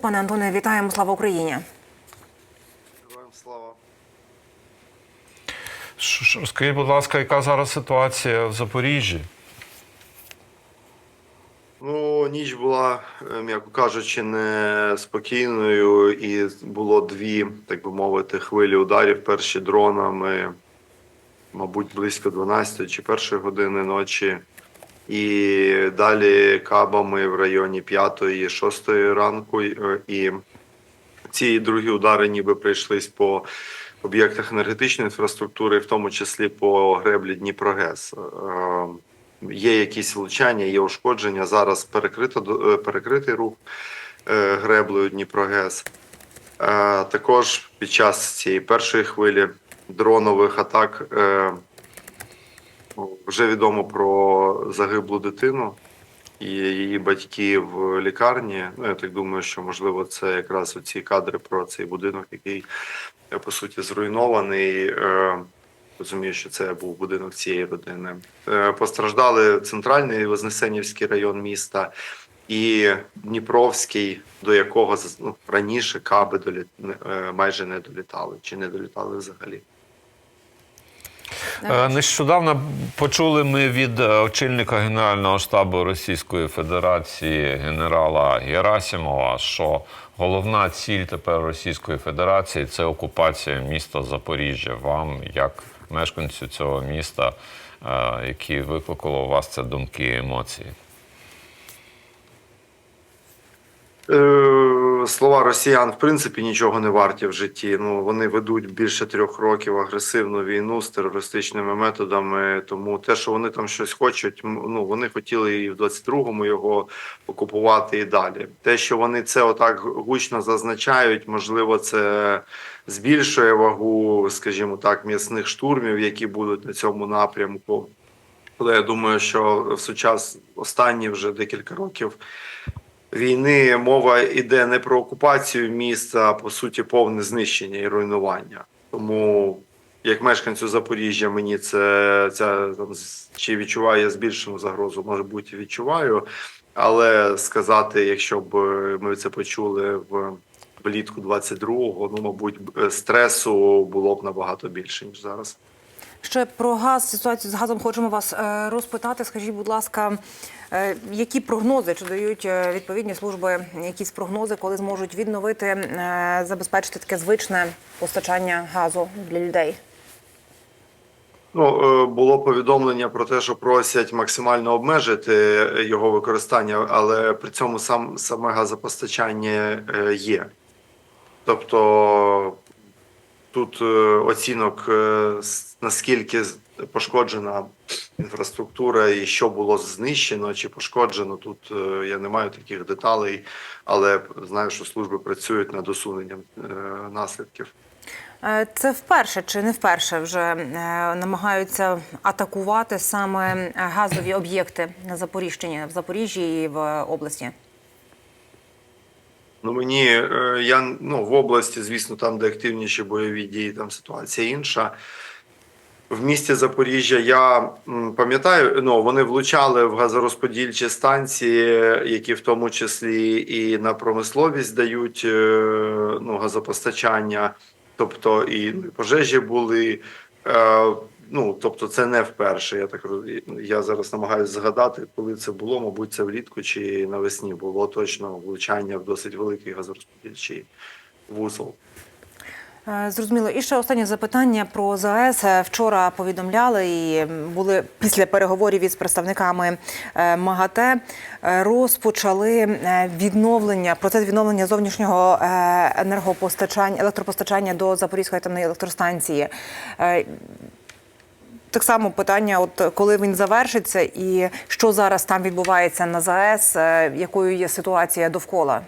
Пане Антоне, вітаємо. Слава Україні. Героям слава. Скажіть, будь ласка, яка зараз ситуація в Запоріжжі? Ну, ніч була, м'яко кажучи, не спокійною, і було дві, так би мовити, хвилі ударів. Перші дронами, мабуть, близько 12 чи 1 години ночі. І далі кабами в районі 5 6 ранку. Е, І ці другі удари ніби прийшлись по об'єктах енергетичної інфраструктури, в тому числі по греблі Дніпрогес. Е, Є якісь влучання, є ушкодження. Зараз перекрито е, перекритий рух греблею Дніпрогес. Також під час цієї першої хвилі дронових атак вже відомо про загиблу дитину і її батьки в лікарні. Ну, я так думаю, що можливо це якраз оці кадри про цей будинок, який е, по суті зруйнований. Е, Розумію, що це був будинок цієї родини. Е, Постраждали центральний Вознесенівський район міста і Дніпровський, до якого ну, раніше каби долі... майже не долітали чи не долітали взагалі. Е, Нещодавно почули ми від е, очільника Генерального штабу Російської Федерації генерала Герасимова, що головна ціль тепер Російської Федерації це окупація міста Запоріжжя. Вам, як мешканцю цього міста, е, які викликало у вас це думки і емоції? Е, Слова росіян в принципі нічого не варті в житті. Ну вони ведуть більше трьох років агресивну війну з терористичними методами. Тому те, що вони там щось хочуть, ну вони хотіли і в 22-му його окупувати і далі. Те, що вони це отак гучно зазначають, можливо, це збільшує вагу, скажімо так, м'ясних штурмів, які будуть на цьому напрямку. Але я думаю, що в сучас останні вже декілька років війни мова йде не про окупацію міста, а по суті повне знищення і руйнування. Тому, як мешканцю Запоріжжя, мені це ця там чи відчуваю я збільшену загрозу, може бути, відчуваю. Але сказати, якщо б е, ми це почули в влітку 22-го, ну мабуть, е, стресу було б набагато більше ніж зараз. Ще про газ, ситуацію з газом хочемо вас е, розпитати. Скажіть, будь ласка, е, які прогнози чи дають е, відповідні служби якісь прогнози, коли зможуть відновити, забезпечити таке звичне постачання газу для людей? Ну, було повідомлення про те, що просять максимально обмежити його використання, але при цьому сам саме газопостачання є. Тобто тут е, оцінок, е, наскільки пошкоджена інфраструктура і що було знищено чи пошкоджено. Тут е, я не маю таких деталей, але знаю, що служби працюють над усуненням наслідків. Це вперше чи не вперше вже намагаються атакувати саме газові об'єкти на Запоріжчині, в Запоріжжі і в області? Ну мені е, я ну в області, звісно, там, де активніші бойові дії, там ситуація інша. В місті Запоріжжя я пам'ятаю, ну вони влучали в газорозподільчі станції, які в тому числі і на промисловість дають е, ну, газопостачання, тобто ну, і пожежі були. Ну, тобто, це не вперше. Я так я зараз намагаюся згадати, коли це було. Мабуть, це влітку чи навесні було точно влучання в досить великий газорозподільчий вузол. Е, Зрозуміло. І ще останнє запитання про ЗАЕС. Е, Вчора повідомляли і були після переговорів із представниками е, МАГАТЕ розпочали відновлення, процес відновлення зовнішнього енергопостачання, електропостачання до Запорізької атомної електростанції. Так само питання: от коли він завершиться, і що зараз там відбувається на ЗАЕС, е, якою є ситуація довкола?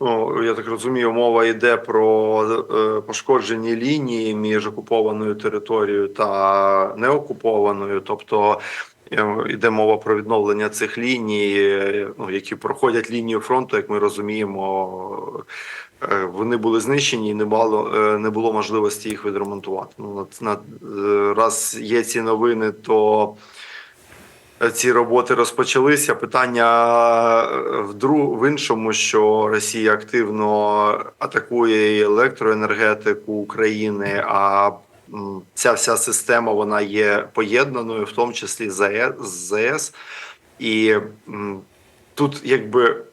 Ну, я так розумію, мова йде про е, пошкоджені лінії між окупованою територією та неокупованою. Тобто е, йде мова про відновлення цих ліній, ну, які проходять лінію фронту, як ми розуміємо. Е, Вони були знищені і не було, е, не було можливості їх відремонтувати. Ну, на, е, раз є ці новини, то ці роботи розпочалися. Питання в друг в іншому, що Росія активно атакує електроенергетику України. А ця вся система вона є поєднаною, в тому числі з АЕ- з ЗС. І тут якби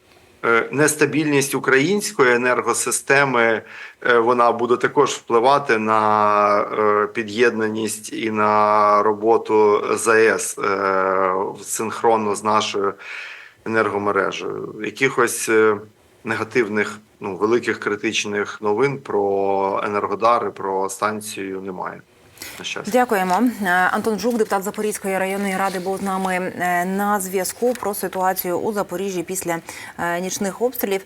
нестабільність української енергосистеми е, вона буде також впливати на е, під'єднаність і на роботу ЗАЕС е, синхронно з нашою енергомережею. Якихось е, негативних, ну великих критичних новин про енергодари, про станцію немає. Дякуємо. Е, Антон Жук, депутат Запорізької районної ради, був з нами е, на зв'язку про ситуацію у Запоріжжі після е, нічних обстрілів.